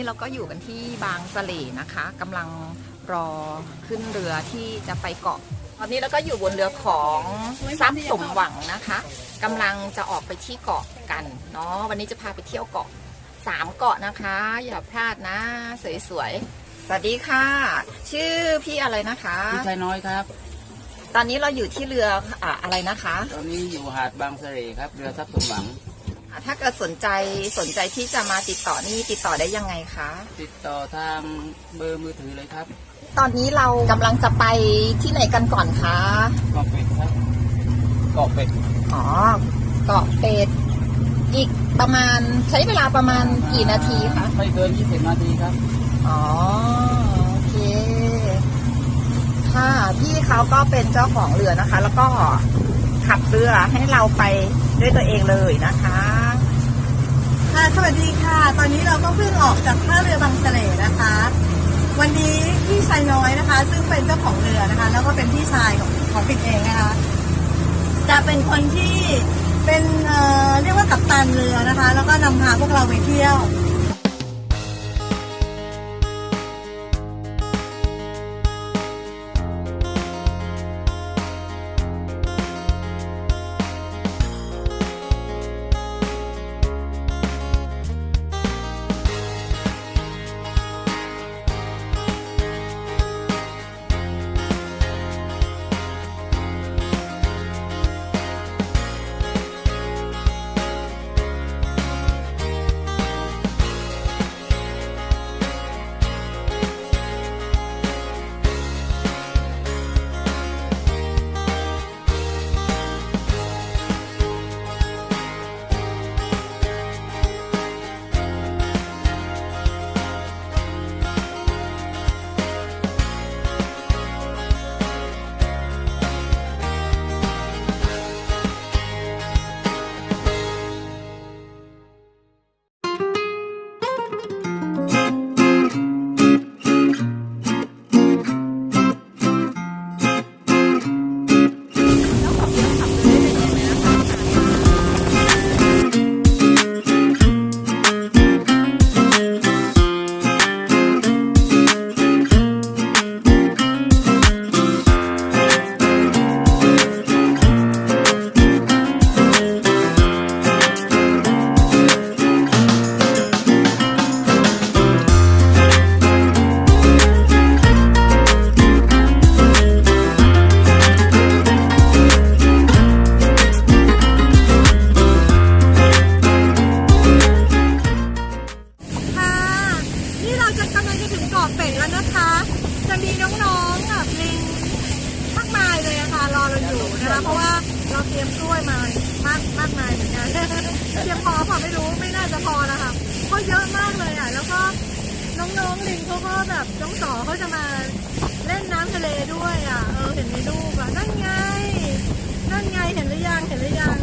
วันนี้เราก็อยู่กันที่บางสะเลนะคะกำลังรอขึ้นเรือที่จะไปเกาะ ตอนนี้เราก็อยู่บนเรือของทรัพย์สมหวังนะคะกำลังจะออกไปที่เกาะกันเนาะวันนี้จะพาไปเที่ยวเกาะสามเกาะนะคะ อย่าพลาดนะ สวยๆ สวัสดีค่ะ ชื่อพี่อะไรนะคะ พี่ชายน้อยครับ ตอนนี้เราอยู่ที่เรืออะอะไรนะคะ ตอนนี้อยู่หาดบางเสร่ครับ เรือทรัพย์สมหวังอ่า ถ้าเกิดสนใจสนใจที่จะมาติดต่อนี่ติดต่อได้ยังไงคะ ติดต่อทางเบอร์มือถือเลยครับ ตอนนี้เรากำลังจะไปที่ไหนกันก่อนคะเกาะเป็ดครับเกาะเป็ดอ๋อเกาะเป็ดอีกประมาณใช้เวลาประมาณกี่นาทีคะ ไม่เกิน 20 นาทีครับ อ๋อ โอเค ค่ะ พี่เขาก็เป็นเจ้าของเรือนะคะ แล้วก็ ขับเรือให้เราไปด้วยตัวเองเลยนะคะค่ะสวัสดีค่ะ ตอนนี้เราก็เพิ่งออกจากท่าเรือบางเสร่นะคะ วันนี้พี่ชายน้อยนะคะ ซึ่งเป็นเจ้าของเรือนะคะ แล้วก็เป็นพี่ชายของของปิดเองนะคะ จะเป็นคนที่เป็นเอ่อเรียกว่ากัปตันเรือนะคะ แล้วก็นำพาพวกเราไปเที่ยว ราเตรียมกล้วยมามากมากมายเหมือนกันเตรียมพอพอไม่รู้ไม่น่าจะพอนะคะก็เยอะมากเลยอะ แล้วก็น้องๆลิงเขาก็แบบน้องต่อเขาจะมาเล่นน้ำทะเลด้วยอะเออเห็นในรูปอะนั่นไง นั่นไงเห็นหรือยังเห็นหรือยัง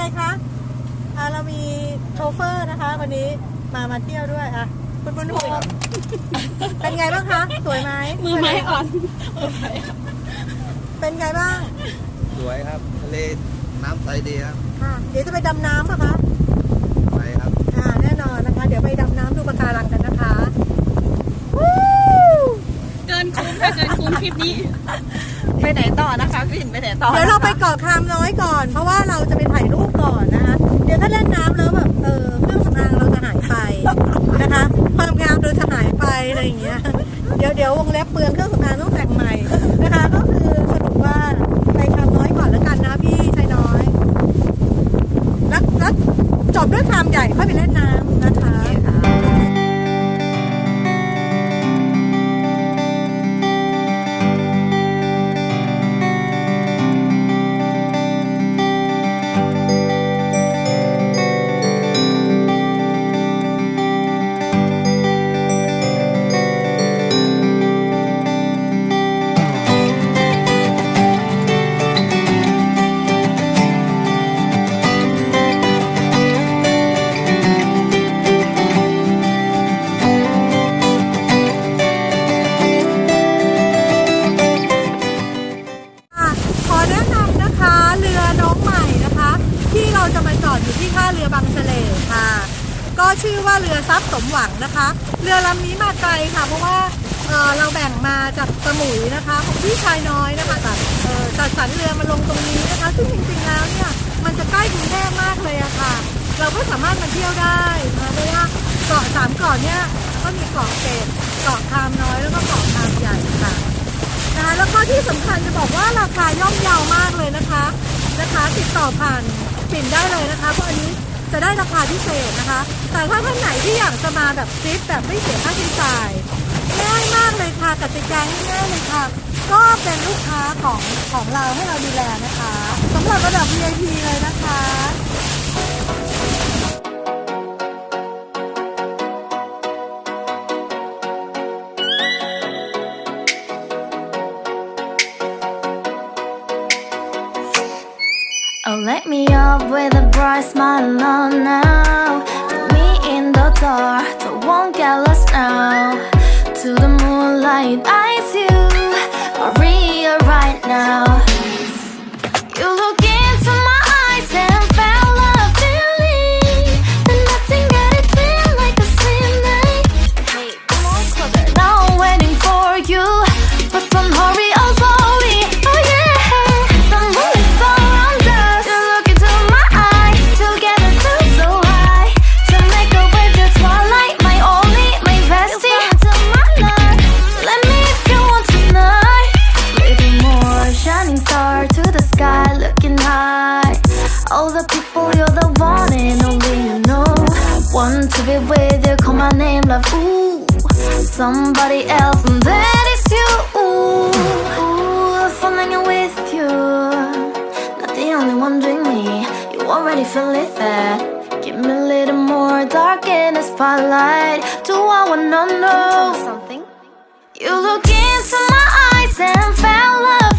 ไงคะอะเรามีโชเฟอร์นะคะ วันนี้มามาเที่ยวด้วยอะคุณบุญหุ่เป็นไงบ้างคะสวยไหมมือไม้อ่อนเป็นไงบ้างสวยครับทะเลน้ำใสดีครับเดี๋ยวจะไปดำน้ำป่ะคะไปครับอ่าแน่นอนนะคะ เดี๋ยวไปดำน้ำดูปะการังกันนะคะวู้เกินคุ้มค่ะเกินคุ้มคลิปนี้ ไปไหนต่อนะคะพี่นไปไหนต่อเดี๋ยวเราไปเกาะคามน้อยก่อน เพราะว่าเราจะไปถ่ายรูป ก่อนนะคะ เดี๋ยวถ้าเล่นน้ำแล้วแบบเออเครื่องสำอางเราจะหายไปนะคะ ความงามเราจะหายไปอะไรอย่างเงี้ย เดี๋ยวเดี๋ยววงเล็บเปลืองเครื่องสำอางต้องแต่งใหม่นะคะ ว่าเรือทรัพย์สมหวังนะคะ เรือลำนี้มาไกลค่ะ เพราะว่าเเราแบ่งมาจากสมุยนะคะของพี่ชายน้อยนะคะแต่จัดสรรเรือมาลงตรงนี้นะคะ ซึ่งจริงๆแล้วเนี่ยมันจะใกล้กรุงเทพมากเลยอะค่ะ เราก็สามารถมาเที่ยวได้นะเพราะว่าเกาะสามเกาะเนี่ยก็มีเกาะเกร็ดเกาะคามน้อยแล้วก็เกาะคามใหญ่ค่ะนะคะแล้วก็ที่สำคัญจะบอกว่าราคาย่อมเยาวมากเลยนะคะนะคะ ติดต่อผ่านปิ่นได้เลยนะคะเพราะอันนี้ จะได้ราคาพิเศษนะคะ แต่ถ้าท่านไหนที่อยากจะมาแบบทริปแบบไม่เสียค่าใช้จ่ายง่ายมากเลยค่ะกติกาง่ายๆเลยค่ะ ก็เป็นลูกค้าของของเราให้เราดูแลนะคะสำหรับระดับ VIP เลยนะคะ Let me up with a bright smile on now. Put me in the dark, so won't get lost now. To the moonlight, somebody else, and that is you. Ooh, ooh, falling with you. Not the only one doing me. You already feel it there. Give me a little more dark in the spotlight. Do I wanna know something? You look into my eyes and felt a